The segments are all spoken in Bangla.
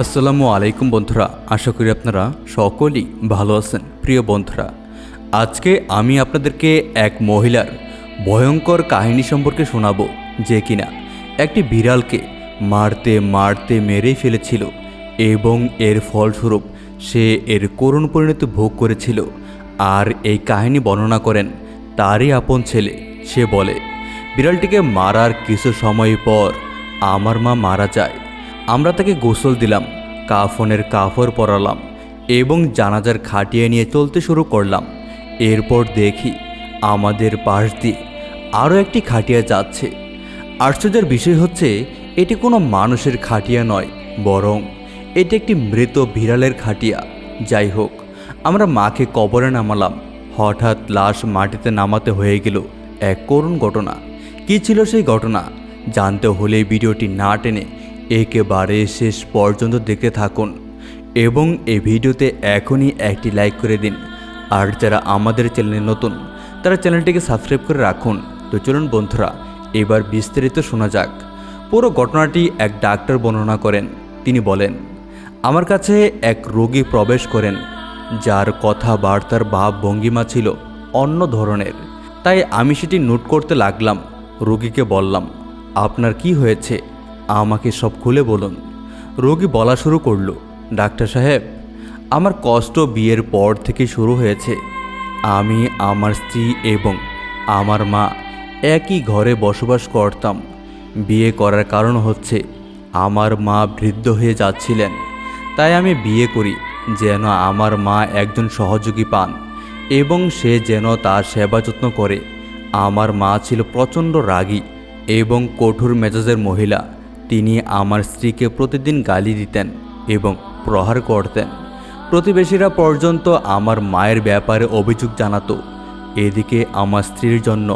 আসসালামু আলাইকুম বন্ধুরা, আশা করি আপনারা সকলেই ভালো আছেন। প্রিয় বন্ধুরা, আজকে আমি আপনাদেরকে এক মহিলার ভয়ঙ্কর কাহিনী সম্পর্কে শোনাবো যে কিনা একটি বিড়ালকে মারতে মারতে মেরেই ফেলেছিল এবং এর ফলস্বরূপ সে এর করুণ পরিণতি ভোগ করেছিল। আর এই কাহিনী বর্ণনা করেন তারই আপন ছেলে, সে বলে বিড়ালটিকে মারার কিছু সময় পর আমার মা মারা যায়। আমরা তাকে গোসল দিলাম, কাফনের কাফর পরালাম এবং জানাজার খাটিয়ে নিয়ে চলতে শুরু করলাম। এরপর দেখি আমাদের পাশ দিয়ে আরও একটি খাটিয়া যাচ্ছে। আশ্চর্যের বিষয় হচ্ছে, এটি কোনো মানুষের খাটিয়া নয়, বরং এটি একটি মৃত বিড়ালের খাটিয়া। যাই হোক, আমরা মাকে কবরে নামালাম। হঠাৎ লাশ মাটিতে নামাতে হয়ে গেল এক করুণ ঘটনা। কী ছিল সেই ঘটনা জানতে হলে ভিডিওটি না টেনে একেবারে শেষ পর্যন্ত দেখতে থাকুন এবং এই ভিডিওতে এখনই একটি লাইক করে দিন। আর যারা আমাদের চ্যানেলে নতুন, তারা চ্যানেলটিকে সাবস্ক্রাইব করে রাখুন। তো চলুন বন্ধুরা, এবার বিস্তারিত শোনা যাক। পুরো ঘটনাটি এক ডাক্তার বর্ণনা করেন। তিনি বলেন, আমার কাছে এক রোগী প্রবেশ করেন, যার কথাবার্তার ভাব ভঙ্গিমা ছিল অন্য ধরনের। তাই আমি সেটি নোট করতে লাগলাম। রোগীকে বললাম, আপনার কি হয়েছে? আমাকে সব খুলে বলুন। রোগী বলা শুরু করল, ডাক্তার সাহেব, আমার কষ্ট বিয়ের পর থেকে শুরু হয়েছে। আমি, আমার স্ত্রী এবং আমার মা একই ঘরে বসবাস করতাম। বিয়ে করার কারণ হচ্ছে আমার মা বৃদ্ধ হয়ে যাচ্ছিলেন। তাই আমি বিয়ে করি, যেন আমার মা একজন সহযোগী পান এবং সে যেন তার সেবা যত্ন করে। আমার মা ছিল প্রচণ্ড রাগী এবং কঠোর মেজাজের মহিলা। তিনি আমার স্ত্রীকে প্রতিদিন গালি দিতেন এবং প্রহার করতেন। প্রতিবেশীরা পর্যন্ত আমার মায়ের ব্যাপারে অভিযোগ জানাতো। এদিকে আমার স্ত্রীর জন্য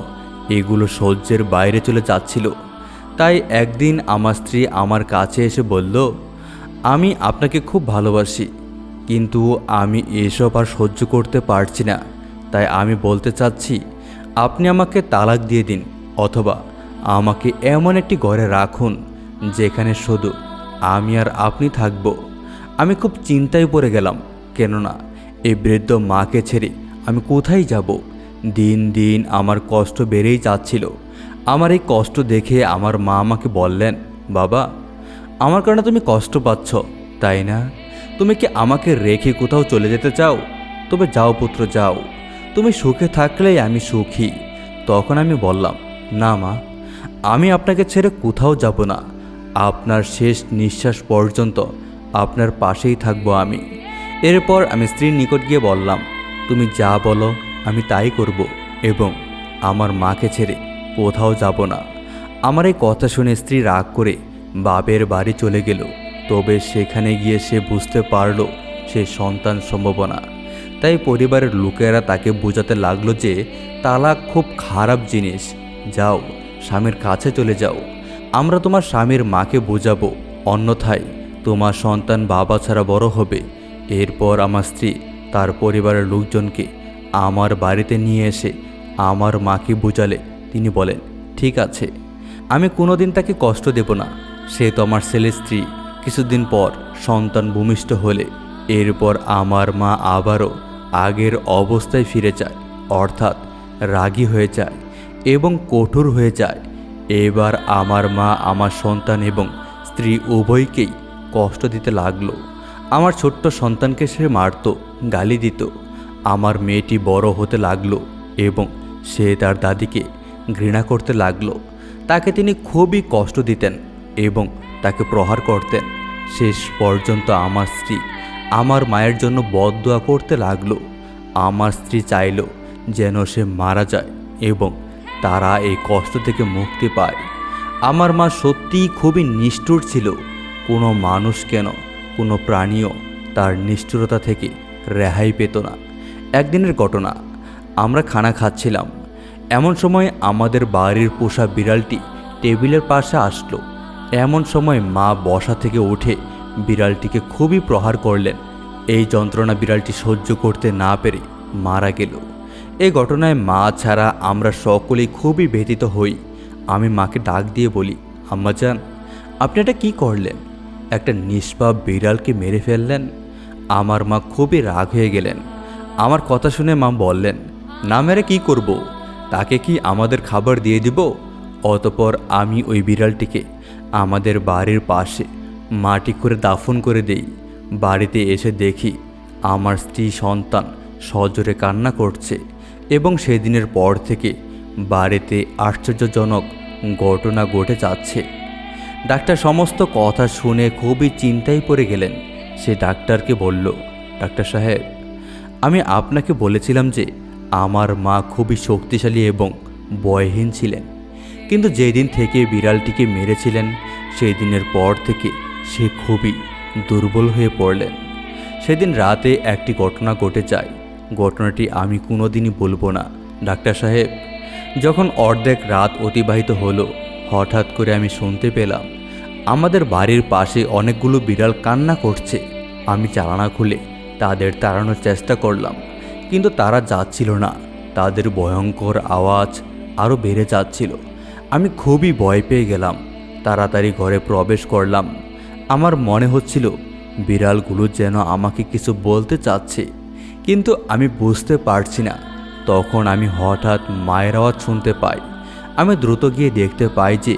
এগুলো সহ্যের বাইরে চলে যাচ্ছিল। তাই একদিন আমার স্ত্রী আমার কাছে এসে বলল, আমি আপনাকে খুব ভালোবাসি, কিন্তু আমি এসব আর সহ্য করতে পারছি না। তাই আমি বলতে চাচ্ছি আপনি আমাকে তালাক দিয়ে দিন, অথবা আমাকে এমন একটি ঘরে রাখুন যেখানে শুধু আমি আর আপনি থাকব। আমি খুব চিন্তায় পড়ে গেলাম, কেননা এই বৃদ্ধ মাকে ছেড়ে আমি কোথায় যাব? দিন দিন আমার কষ্ট বেড়েই যাচ্ছিল। আমার এই কষ্ট দেখে আমার মা আমাকে বললেন, বাবা, আমার কারণে তুমি কষ্ট পাচ্ছ, তাই না? তুমি কি আমাকে রেখে কোথাও চলে যেতে চাও? তবে যাও পুত্র, যাও। তুমি সুখে থাকলেই আমি সুখী। তখন আমি বললাম, না মা, আমি আপনাকে ছেড়ে কোথাও যাব না। আপনার শেষ নিঃশ্বাস পর্যন্ত আপনার পাশেই থাকব আমি। এরপর আমি স্ত্রীর নিকট গিয়ে বললাম, তুমি যা বলো, আমি তাই করব এবং আমার মাকে ছেড়ে কোথাও যাব না। আমার এই কথা শুনে স্ত্রী রাগ করে বাপের বাড়ি চলে গেল। তবে সেখানে গিয়ে সে বুঝতে পারল সে সন্তান সম্ভাবনা তাই পরিবারের লোকেরা তাকে বোঝাতে লাগল যে তালাক খুব খারাপ জিনিস। যাও, স্বামীর কাছে চলে যাও। আমরা তোমার স্বামীর মাকে বোঝাবো। অন্যথায় তোমার সন্তান বাবা ছাড়া বড় হবে। এরপর আমার স্ত্রী তার পরিবারের লোকজনকে আমার বাড়িতে নিয়ে এসে আমার মাকে বোঝালে। তিনি বলেন, ঠিক আছে। আমি কোনোদিন তাকে কষ্ট দেব না। সে তো আমার ছেলে স্ত্রী। কিছুদিন পর সন্তান ভূমিষ্ঠ হলে। এরপর আমার মা আবারও আগের অবস্থায় ফিরে যায়, অর্থাৎ রাগী হয়ে যায় এবং কঠোর হয়ে যায়। এবার আমার মা আমার সন্তান এবং স্ত্রী উভয়কেই কষ্ট দিতে লাগল। আমার ছোট্ট সন্তানকে সে মারত, গালি দিত। আমার মেয়েটি বড় হতে লাগল এবং সে তার দাদিকে ঘৃণা করতে লাগল। তাকে তিনি খুবই কষ্ট দিতেন এবং তাকে প্রহার করতেন। শেষ পর্যন্ত আমার স্ত্রী আমার মায়ের জন্য বদদোয়া করতে লাগল। আমার স্ত্রী চাইল যেন সে মারা যায় এবং তারা এই কষ্ট থেকে মুক্তি পায়। আমার মা সত্যিই খুবই নিষ্ঠুর ছিল। কোনো মানুষ কেন, কোনো প্রাণীও তার নিষ্ঠুরতা থেকে রেহাই পেত না। একদিনের ঘটনা, আমরা খানা খাচ্ছিলাম। এমন সময় আমাদের বাড়ির পোষা বিড়ালটি টেবিলের পাশে আসলো। এমন সময় মা বসা থেকে উঠে বিড়ালটিকে খুবই প্রহার করলেন। এই যন্ত্রণা বিড়ালটি সহ্য করতে না পেরে মারা গেল। এ ঘটনায় মা ছাড়া আমরা সকলেই খুবই ব্যথিত হই। আমি মাকে ডাক দিয়ে বলি আম্মাজান আপনি এটা কী করলেন? একটা নিষ্পাপ বিড়ালকে মেরে ফেললেন? আমার মা খুবই রাগ হয়ে গেলেন। আমার কথা শুনে মা বললেন, না মেরে কী করব? তাকে কি আমাদের খাবার দিয়ে দিব? অতপর আমি ওই বিড়ালটিকে আমাদের বাড়ির পাশে মাটি করে দাফন করে দেই। বাড়িতে এসে দেখি, আমার স্ত্রী সন্তান সজোরে কান্না করছে এবং সেদিনের পর থেকে বাড়িতে আশ্চর্যজনক ঘটনা ঘটে যাচ্ছে। ডাক্তার সমস্ত কথা শুনে খুবই চিন্তায় পড়ে গেলেন। সে ডাক্তারকে বলল, ডাক্তার সাহেব, আমি আপনাকে বলেছিলাম যে আমার মা খুবই শক্তিশালী এবং বয়হীন ছিলেন। কিন্তু যেদিন থেকে বিড়ালটিকে মেরেছিলেন সেই দিনের পর থেকে সে খুবই দুর্বল হয়ে পড়লেন। সেদিন রাতে একটি ঘটনা ঘটে যায়। ঘটনাটি আমি কোনোদিনই বলব না, ডাক্তার সাহেব। যখন অর্ধেক রাত অতিবাহিত হলো, হঠাৎ করে আমি শুনতে পেলাম, আমাদের বাড়ির পাশে অনেকগুলো বিড়াল কান্না করছে। আমি চালানা খুলে তাদের তাড়ানোর চেষ্টা করলাম, কিন্তু তারা যাচ্ছিল না। তাদের ভয়ঙ্কর আওয়াজ আরও বেড়ে যাচ্ছিল। আমি খুবই ভয় পেয়ে গেলাম। তাড়াতাড়ি ঘরে প্রবেশ করলাম। আমার মনে হচ্ছিল বিড়ালগুলো যেন আমাকে কিছু বলতে চাচ্ছে, কিন্তু আমি বুঝতে পারছি না। তখন আমি হঠাৎ মায়ের আওয়াজ শুনতে পাই। আমি দ্রুত গিয়ে দেখতে পাই যে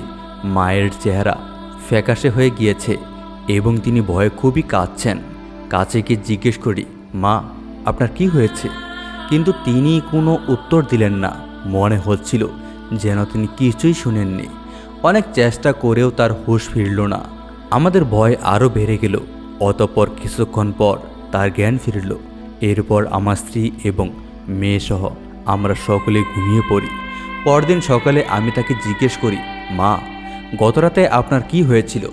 মায়ের চেহারা ফ্যাকাশে হয়ে গিয়েছে এবং তিনি ভয়ে খুবই কাঁদছেন। কাছে গিয়ে জিজ্ঞেস করি, মা, আপনার কি হয়েছে? কিন্তু তিনি কোনো উত্তর দিলেন না। মনে হচ্ছিল যেন তিনি কিছুই শুনেননি। অনেক চেষ্টা করেও তার হুঁশ ফিরল না। আমাদের ভয় আরও বেড়ে গেল। অতপর কিছুক্ষণ পর তার জ্ঞান ফিরল। এরপর আমার স্ত্রী এবং মেয়েসহ আমরা সকলে ঘুমিয়ে পড়ি। পরদিন সকালে আমি তাকে জিজ্ঞেস করি, মা, গতরাতে আপনার কি হয়েছিল?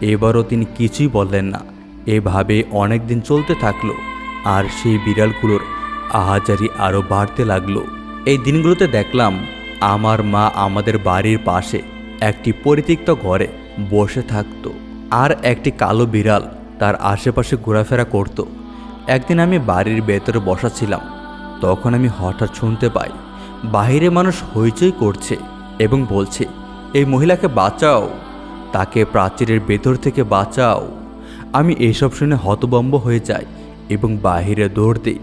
এবারও তিনি কিছুই বললেন না। এভাবে অনেক দিন চলতে থাকল আর সেই বিড়ালগুলোর আহাজারি আরও বাড়তে লাগল। এই দিনগুলোতে দেখলাম আমার মা আমাদের বাড়ির পাশে একটি পরিত্যক্ত ঘরে বসে থাকতো। আর একটি কালো বিড়াল তার আশেপাশে ঘোরাফেরা করত। একদিন আমি বাড়ির ভেতরে বসা ছিলাম তখন আমি হঠাৎ শুনতে পাই বাইরে মানুষ হইচই করছে এবং বলছে, এই মহিলাকে বাঁচাও, তাকে প্রাচীরের ভেতর থেকে বাঁচাও। আমি এসব শুনে হতবম্ব হয়ে যাই এবং বাহিরে দৌড় দিই।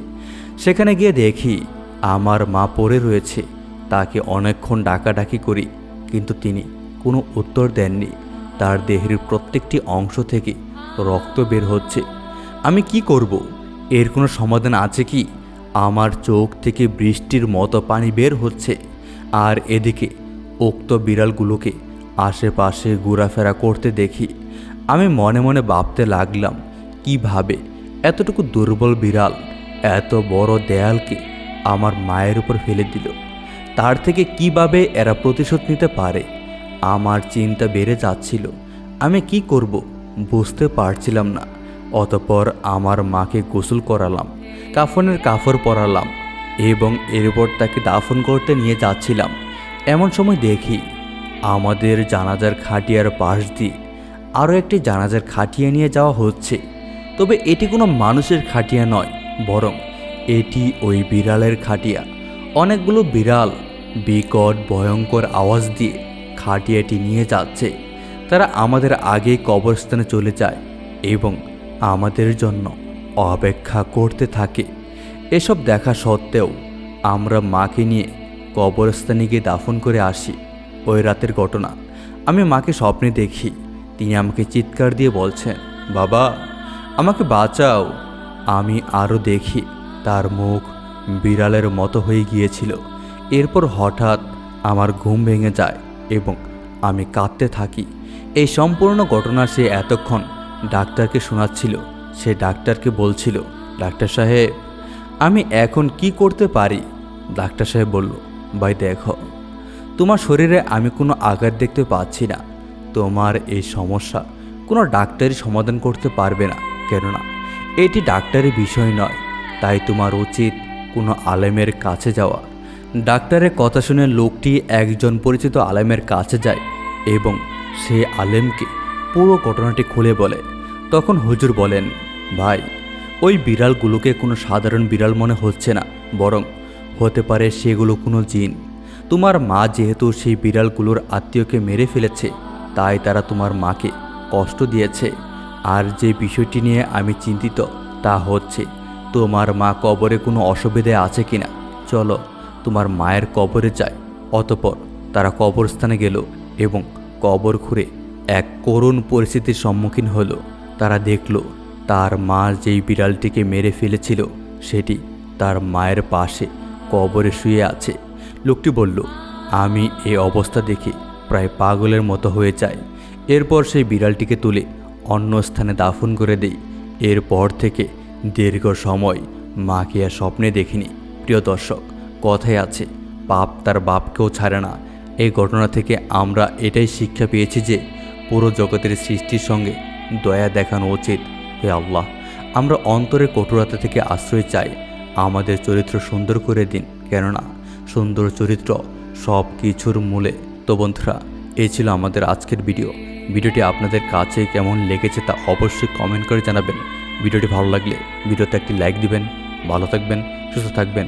সেখানে গিয়ে দেখি, আমার মা পড়ে রয়েছে, তাকে অনেকক্ষণ ডাকাডাকি করি, কিন্তু তিনি কোনো উত্তর দেননি। তার দেহের প্রত্যেকটি অংশ থেকে রক্ত বের হচ্ছে। আমি কি করব? এর কোনো সমাধান আছে কি? আমার চোখ থেকে বৃষ্টির মতো পানি বের হচ্ছে আর এদিকে উক্ত বিড়ালগুলোকে আশেপাশে ঘোরাফেরা করতে দেখি। আমি মনে মনে ভাবতে লাগলাম, কীভাবে এতটুকু দুর্বল বিড়াল, এত বড় দেয়ালকে আমার মায়ের উপর ফেলে দিল? তার থেকে কীভাবে এরা প্রতিশোধ নিতে পারে? আমার চিন্তা বেড়ে যাচ্ছিল। আমি কি করব বুঝতে পারছিলাম না। অতপর আমার মাকে গোসল করালাম, কাফনের কাফড় পরালাম এবং এরপর তাকে দাফন করতে নিয়ে যাচ্ছিলাম। এমন সময় দেখি আমাদের জানাজার খাটিয়ার পাশ দিয়ে আরও একটি জানাজার খাটিয়া নিয়ে যাওয়া হচ্ছে। তবে এটি কোনো মানুষের খাটিয়া নয়, বরং এটি ওই বিড়ালের খাটিয়া। অনেকগুলো বিড়াল বিকট ভয়ঙ্কর আওয়াজ দিয়ে খাটিয়াটি নিয়ে যাচ্ছে। তারা আমাদের আগে কবরস্থানে চলে যায় এবং আমাদের জন্য অপেক্ষা করতে থাকে। এসব দেখা সত্ত্বেও আমরা মাকে নিয়ে কবরস্থানে গিয়ে দাফন করে আসি। ওই রাতের ঘটনা। আমি মাকে স্বপ্নে দেখি। তিনি আমাকে চিৎকার দিয়ে বলছেন, বাবা, আমাকে বাঁচাও। আমি আরও দেখি, তার মুখ বিড়ালের মতো হয়ে গিয়েছিল। এরপর হঠাৎ আমার ঘুম ভেঙে যায়। এবং আমি কাঁদতে থাকি। এই সম্পূর্ণ ঘটনা সে এতক্ষণ ডাক্তারকে শোনাচ্ছিল। সে ডাক্তারকে বলছিল, ডাক্তার সাহেব, আমি এখন কি করতে পারি? ডাক্তার সাহেব বলল, ভাই, দেখো, তোমার শরীরে আমি কোনো আঘাত দেখতে পাচ্ছি না। তোমার এই সমস্যা কোনো ডাক্তারই সমাধান করতে পারবে না। কেননা, এটি ডাক্তারের বিষয় নয়। তাই তোমার উচিত কোনো আলেমের কাছে যাওয়া। ডাক্তারের কথা শুনে লোকটি একজন পরিচিত আলেমের কাছে যায় এবং সে আলেমকে পুরো ঘটনাটি খুলে বলে। তখন হুজুর বলেন, ভাই, ওই বিড়ালগুলোকে কোনো সাধারণ বিড়াল মনে হচ্ছে না, বরং হতে পারে সেগুলো কোনো জিন। তোমার মা যেহেতু সেই বিড়ালগুলোর আত্মীয়কে মেরে ফেলেছে, তাই তারা তোমার মাকে কষ্ট দিয়েছে। আর যে বিষয়টি নিয়ে আমি চিন্তিত, তা হচ্ছে, তোমার মা কবরে কোনো অসুবিধে আছে কিনা? চলো তোমার মায়ের কবরে যায়। অতপর তারা কবরস্থানে গেল এবং কবর খুঁড়ে এক করুণ পরিস্থিতির সম্মুখীন হলো। তারা দেখল, তার মা যেই বিড়ালটিকে মেরে ফেলেছিল, সেটি তার মায়ের পাশে কবরে শুয়ে আছে। লোকটি বলল, আমি এ অবস্থা দেখে প্রায় পাগলের মতো হয়ে যাই। এরপর সেই বিড়ালটিকে তুলে অন্য স্থানে দাফন করে দেই। এরপর থেকে দীর্ঘ সময় মাকে আর স্বপ্নে দেখিনি। প্রিয় দর্শক কথায় আছে, পাপ তার বাপকেও ছাড়ে না। এই ঘটনা থেকে আমরা এটাই শিক্ষা পেয়েছি যে পুরো জগতের সৃষ্টির সঙ্গে দয়া দেখানো উচিত হে আল্লাহ। আমরা অন্তরের কঠোরতা থেকে আশ্রয় চাই, আমাদের চরিত্র সুন্দর করে দিন। কেননা সুন্দর চরিত্র সব কিছুর মূলে। তো বন্ধুরা এই ছিল আমাদের আজকের ভিডিও। ভিডিওটি আপনাদের কাছে কেমন লেগেছে তা অবশ্যই কমেন্ট করে জানাবেন। ভিডিওটি ভালো লাগলে ভিডিওতে একটি লাইক দিবেন, ভালো থাকবেন, সুস্থ থাকবেন।